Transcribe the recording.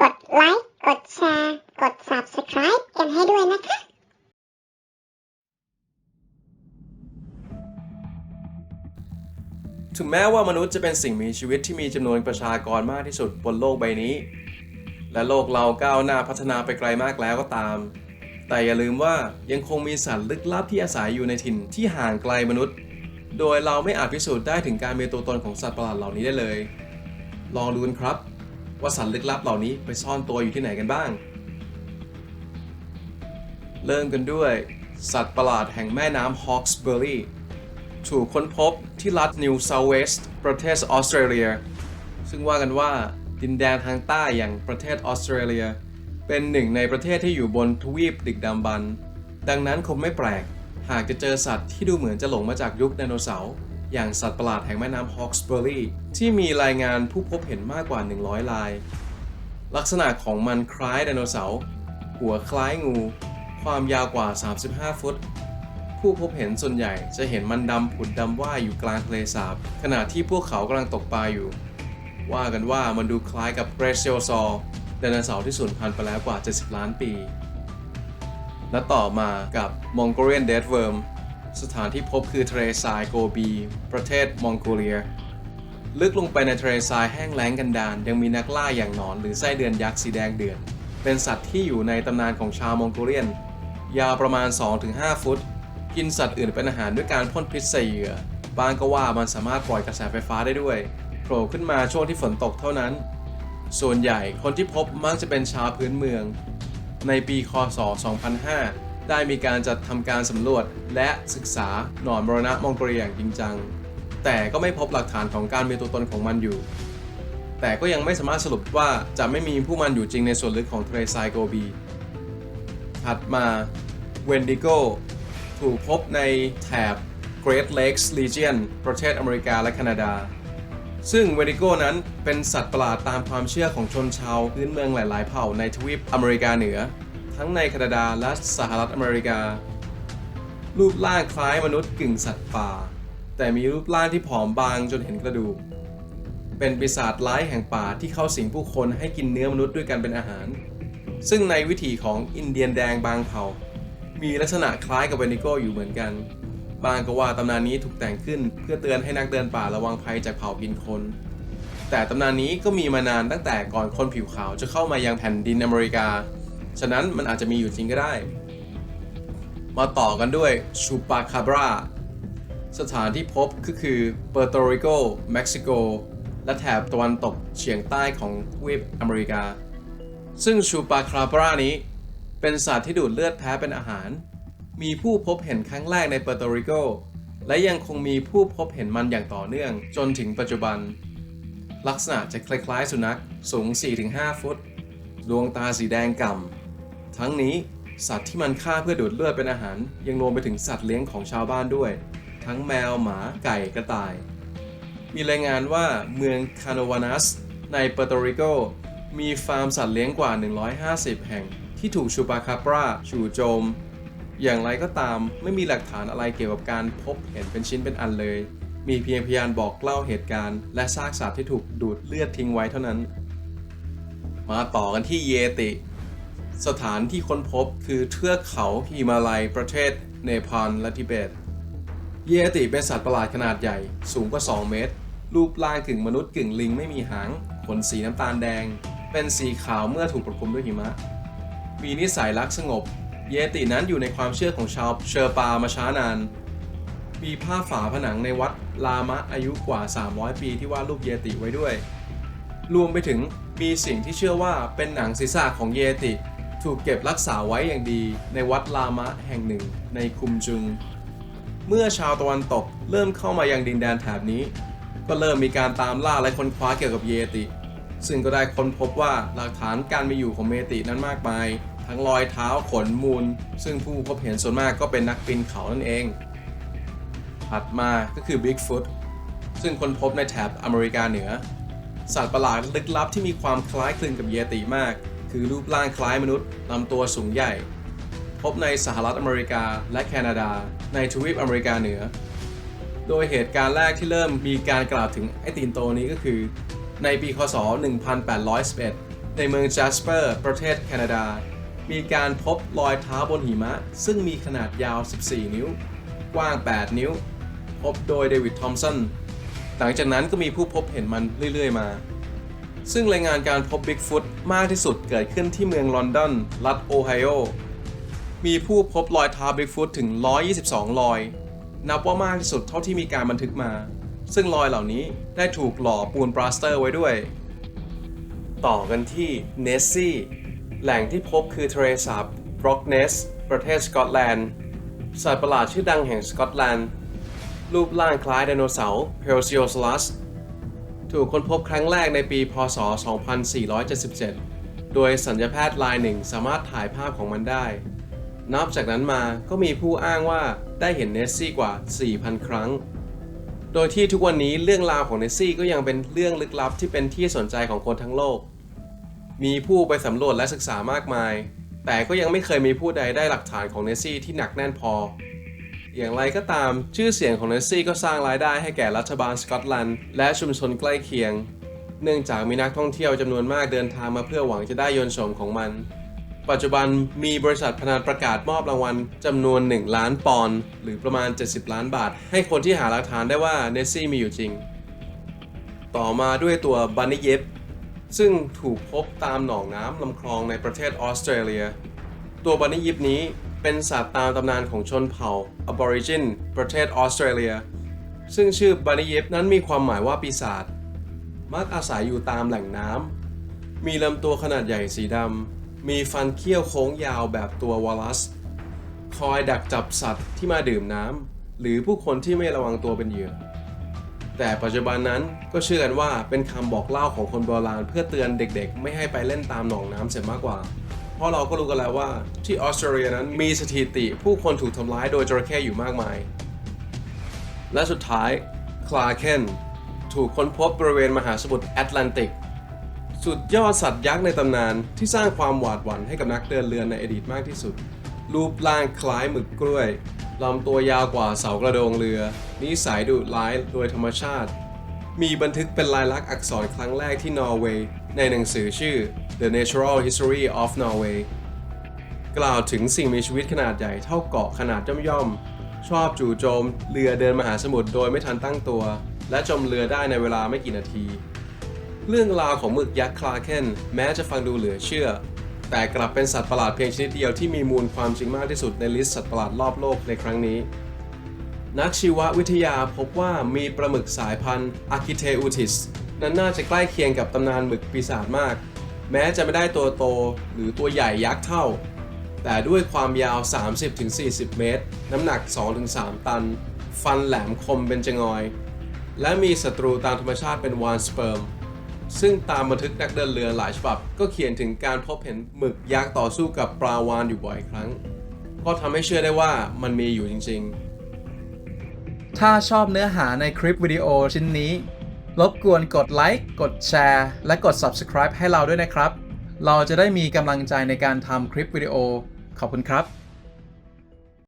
กดไลค์ กดแชร์ กด Subscribe กันให้ด้วยนะคะถึงแม้ว่ามนุษย์จะเป็นสิ่งมีชีวิตที่มีจำนวนประชากรมากที่สุดบนโลกใบนี้ และโลกเราก้าวหน้าพัฒนาไปไกลมากแล้วก็ตาม แต่อย่าลืมว่ายังคงมีสัตว์ลึกลับที่อาศัยอยู่ในถิ่นที่ห่างไกลมนุษย์ โดยเราไม่อาจพิสูจน์ได้ถึงการมีตัวตนของสัตว์ประหลาดเหล่านี้ได้เลย ลองดูกันครับ ว่าสัตว์ลึกลับเหล่านี้ไปซ่อนตัวอยู่ที่ไหนกันบ้าง เริ่มกันด้วย สัตว์ประหลาดแห่งแม่น้ำฮอกส์เบอรีถูกค้นพบที่รัฐนิวเซาเวสต์ประเทศออสเตรเลีย ซึ่งว่ากันว่าดินแดนทางใต้อย่างประเทศออสเตรเลีย เป็นหนึ่งในประเทศที่อยู่บนทวีปดึกดำบรรดังนั้นคงไม่แปลก หากจะเจอสัตว์ที่ดูเหมือนจะหลงมาจากยุคไดโนเสาร์ อย่างสัตว์ประหลาดแห่งแม่น้ำฮอกสเบอรีที่มีรายงานผู้พบเห็นมากกว่า 100ลาย ลักษณะของมันคล้ายไดโนเสาร์ หัวคล้ายงู ความยาวกว่า 35 ฟุต ผู้พบเห็นส่วนใหญ่จะเห็นมันดำผุดดำว่ายอยู่กลางทะเลสาบ ขณะที่พวกเขากำลังตกปลาอยู่ ว่ากันว่ามันดูคล้ายกับเบรเซลซอร์ไดโนเสาร์ที่สูญพันธุ์ไปแล้วกว่า 70 ล้านปี และต่อมากับ Mongolian Dead Worm สถานที่พบคือทะเลทรายโกบี ประเทศมองโกเลีย ลึกลงไปในทะเลทรายแห้งแล้งกันดารยังมีนักล่าอย่างหนอนหรือไส้เดือนยักษ์สีแดงเดือด เป็นสัตว์ที่อยู่ในตำนานของชาวมองโกเลียน ยาวประมาณ 2-5 ฟุต กินสัตว์อื่นเป็นอาหารด้วยการพ่นพิษใส่เหยื่อ บางก็ว่ามันสามารถปล่อยกระแสไฟฟ้าได้ด้วย โผล่ขึ้นมาช่วงที่ฝนตกเท่านั้น ส่วนใหญ่คนที่พบมักจะเป็นชาวพื้นเมือง ในปี คศ 2005 ได้มีการจัดทำการสำรวจและศึกษาหนอนมรณะมองโกเลียอย่างจริงจัง แต่ก็ไม่พบหลักฐานของการมีตัวตนของมันอยู่ แต่ก็ยังไม่สามารถสรุปว่าจะไม่มีผู้มันอยู่จริงในส่วนลึกของทะเลทรายโกบี ถัดมาเวนดิโกถูกพบในแถบ Great Lakes Region ประเทศอเมริกาและแคนาดา ซึ่งเวดิโกนั้นเป็นสัตว์ประหลาดตามความเชื่อของชนชาวพื้นเมืองหลาย ๆ เผ่าในทวีปอเมริกาเหนือ ทั้งในแคนาดาและสหรัฐอเมริกา รูปร่างคล้ายมนุษย์กึ่งสัตว์ป่า แต่มีรูปร่างที่ผอมบางจนเห็นกระดูก เป็นปีศาจร้ายแห่งป่าที่เข้าสิงผู้คนให้กินเนื้อมนุษย์ด้วยกันเป็นอาหาร ซึ่งในวิถีของอินเดียนแดงบางเผ่า มีลักษณะคล้ายกับเวนิโกอยู่เหมือนกันบางก็ว่าตำนานนี้ถูกแต่งขึ้นเพื่อเตือนให้นักเดินป่าระวังภัยจากเผ่ากินคน แต่ตำนานนี้ก็มีมานานตั้งแต่ก่อนคนผิวขาวจะเข้ามายังแผ่นดินอเมริกา ฉะนั้นมันอาจจะมีอยู่จริงก็ได้ มาต่อกันด้วยชูปาคาบราสถานที่พบก็คือเปอร์โตริโกเม็กซิโก และแถบตะวันตกเฉียงใต้ของทวีปอเมริกา ซึ่งชูปาคาบรานี้ เป็นสัตว์ที่ดูดเลือดแพ้เป็นอาหาร มีผู้พบเห็นครั้งแรกในเปอร์โตริโก และยังคงมีผู้พบเห็นมันอย่างต่อเนื่องจนถึงปัจจุบัน ลักษณะจะคล้ายๆสุนัขสูง 4-5 ฟุต ดวงตาสีแดงก่ำ ทั้งนี้สัตว์ที่มันฆ่าเพื่อดูดเลือดเป็นอาหาร ยังรวมไปถึงสัตว์เลี้ยงของชาวบ้านด้วย ทั้งแมวหมาไก่กระต่าย มีรายงานว่าเมืองคาโนวานัสในเปอร์โตริโก มีฟาร์มสัตว์เลี้ยงกว่า 150 แห่ง ที่ถูกชูปาคาปราจู่โจม อย่างไรก็ตามไม่มีหลักฐานอะไรเกี่ยวกับการพบเห็นเป็นชิ้นเป็นอันเลย มีเพียงพยานบอกเล่าเหตุการณ์ และซากสัตว์ที่ถูกดูดเลือดทิ้งไว้เท่านั้น มาต่อกันที่เยติ สถานที่ค้นพบคือเทือกเขาฮิมาลัยประเทศเนปาลและทิเบต เยติเป็นสัตว์ประหลาดขนาดใหญ่สูงกว่า 2 เมตร รูปร่างกึ่งมนุษย์กึ่งลิงไม่มีหาง ขนสีน้ำตาลแดง เป็นสีขาวเมื่อถูกปกคลุมด้วยหิมะ มีนิสัยรักสงบ เยตินั้นอยู่ในความเชื่อของชาวเชอร์ปามาช้านาน มีผ้าฝาผนังในวัดลามะอายุกว่า 300 ปีที่วาดรูปเยติไว้ด้วย รวมไปถึงมีสิ่งที่เชื่อว่าเป็นหนังศีรษะของเยติ ถูกเก็บรักษาไว้อย่างดีในวัดลามะแห่งหนึ่งในคุมจุง เมื่อชาวตะวันตกเริ่มเข้ามายังดินแดนแถบนี้ ก็เริ่มมีการตามล่าและค้นคว้าเกี่ยวกับเยติ ซึ่งก็ได้ค้นพบว่าหลักฐานการมีอยู่ของเมตินั้นมากมาย ทั้งรอยเท้าขนมูล ซึ่งผู้พบเห็นส่วนมากก็เป็นนักปีนเขานั่นเอง ถัดมาก็คือ Bigfoot ซึ่งค้นพบในแถบอเมริกาเหนือ สัตว์ประหลาดลึกลับที่มีความคล้ายคลึงกับเยติมาก คือรูปร่างคล้ายมนุษย์ลำตัวสูงใหญ่ พบในสหรัฐอเมริกาและแคนาดา ในทวีปอเมริกาเหนือ โดยเหตุการณ์แรกที่เริ่มมีการกล่าวถึงไอตีนโตนี้ก็คือ ในปีคศ 1811 ในเมืองจัสเปอร์ ประเทศแคนาดา มีการพบรอยเท้าบนหิมะ ซึ่งมีขนาดยาว 14 นิ้ว กว้าง 8 นิ้ว พบโดยเดวิดทอมสันหลังจากนั้นก็มีผู้พบเห็นมันเรื่อย ๆ มา ซึ่งรายงานการพบบิ๊กฟุตมากที่สุดเกิดขึ้นที่เมืองลอนดอน รัฐโอไฮโอ มีผู้พบรอยเท้าบิ๊กฟุตถึง 122 รอย นับว่ามากที่สุดเท่าที่มีการบันทึกมา ซึ่งรอยเหล่านี้ได้ถูกหล่อปูนปลาสเตอร์ไว้ด้วย ต่อกันที่เนสซี่แหล่งที่พบคือทะเลสาบบร็อกเนส ประเทศสกอตแลนด์ สัตว์ประหลาดชื่อดังแห่งสกอตแลนด์ รูปร่างคล้ายไดโนเสาร์เพลซิโอซลัส ถูกค้นพบครั้งแรกในปี พศ 2477 โดยสัญญาแพทย์รายหนึ่งสามารถถ่ายภาพของมันได้ นับจากนั้นมาก็มีผู้อ้างว่าได้เห็นเนสซี่กว่า 4,000 ครั้ง โดยที่ทุกวันนี้เรื่องราวของเนสซี่ก็ยังเป็นเรื่องลึกลับที่เป็นที่สนใจของคนทั้งโลก มีผู้ไปสำรวจและศึกษามากมาย แต่ก็ยังไม่เคยมีผู้ใดได้หลักฐานของเนสซี่ที่หนักแน่นพอ อย่างไรก็ตาม ชื่อเสียงของเนสซี่ก็สร้างรายได้ให้แก่รัฐบาลสกอตแลนด์และชุมชนใกล้เคียง เนื่องจากมีนักท่องเที่ยวจำนวนมากเดินทางมาเพื่อหวังจะได้ยนต์ชมของมัน ปัจจุบันมีบริษัทพนันประกาศมอบรางวัลจำนวน 1 ล้านปอนด์หรือประมาณ 70 ล้านบาท ให้คนที่หาหลักฐานได้ว่าเนสซี่มีอยู่จริง ต่อมาด้วยตัวบันนี่เย็บซึ่งถูกพบตามหนองน้ำลำคลองในประเทศออสเตรเลีย ตัวบันนี่ยิปนี้ เป็นสัตว์ตามตำนานของชนเผ่า Aborigin ประเทศออสเตรเลีย ซึ่งชื่อบันนี่ยิปนั้นมีความหมายว่าปีศาจ มักอาศัยอยู่ตามแหล่งน้ำ มีลำตัวขนาดใหญ่สีดำ มีฟันเขี้ยวโค้งยาวแบบตัววอลลัส คอยดักจับสัตว์ที่มาดื่มน้ำ หรือผู้คนที่ไม่ระวังตัวเป็นเหยื่อ แต่ปัจจุบันนั้นก็เชื่อกันว่าเป็นคำบอกเล่าของคนโบราณเพื่อเตือนเด็กๆ ไม่ให้ไปเล่นตามหนองน้ำเสียมากกว่า ราะเราก็รู้กันแล้วว่าที่ออสเตรเลียนั้นมีสถิติผู้คนถูกทำร้ายโดยจระเข้อยู่มากมาย และสุดท้ายคลาเคนถูกค้นพบบริเวณมหาสมุทรแอตแลนติก สุดยอดสัตว์ยักษ์ในตำนานที่สร้างความหวาดหวั่นให้กับนักเดินเรือในอดีตมากที่สุด รูปร่างคล้ายหมึกกล้วยลำตัวยาวกว่าเสากระโดงเรือ นิสัยดุร้ายโดยธรรมชาติ มีบันทึกเป็นลายลักษณ์อักษรครั้งแรกที่นอร์เวย์ ในหนังสือชื่อ The Natural History of Norway กล่าวถึงสิ่งมีชีวิตขนาดใหญ่เท่าเกาะขนาดย่อมๆ ชอบจู่โจมเรือเดินมหาสมุทรโดยไม่ทันตั้งตัว และจมเรือได้ในเวลาไม่กี่นาที เรื่องราวของหมึกยักษ์คลาเคนแม้จะฟังดูเหลือเชื่อ แต่กลับเป็นสัตว์ประหลาดเพียงชนิดเดียวที่มีมูลความจริงมากที่สุดในลิสต์สัตว์ประหลาดรอบโลกในครั้งนี้ นักชีววิทยาพบว่ามีปลาหมึกสายพันธุ์ Architeutis นั้นน่าจะใกล้เคียงกับตำนานหมึกปีศาจมาก แม้จะไม่ได้ตัวโตหรือตัวใหญ่ยักษ์เท่า แต่ด้วยความยาว 30-40 เมตร น้ำหนัก 2-3 ตัน ฟันแหลมคมเป็นจงอย และมีศัตรูตามธรรมชาติเป็นวานสเปิร์มซึ่งตามบันทึกนักเดินเรือหลายฉบับ ก็เขียนถึงการพบเห็นหมึกยักษ์ต่อสู้กับปลาวานอยู่บ่อยครั้ง ก็ทำให้เชื่อได้ว่ามันมีอยู่จริงๆ ถ้าชอบเนื้อหาในคลิปวิดีโอชิ้นนี้ รบกวนกดไลค์ กดแชร์ และกด Subscribe ให้เราด้วยนะครับ เราจะได้มีกำลังใจในการทำคลิปวิดีโอ ขอบคุณครับ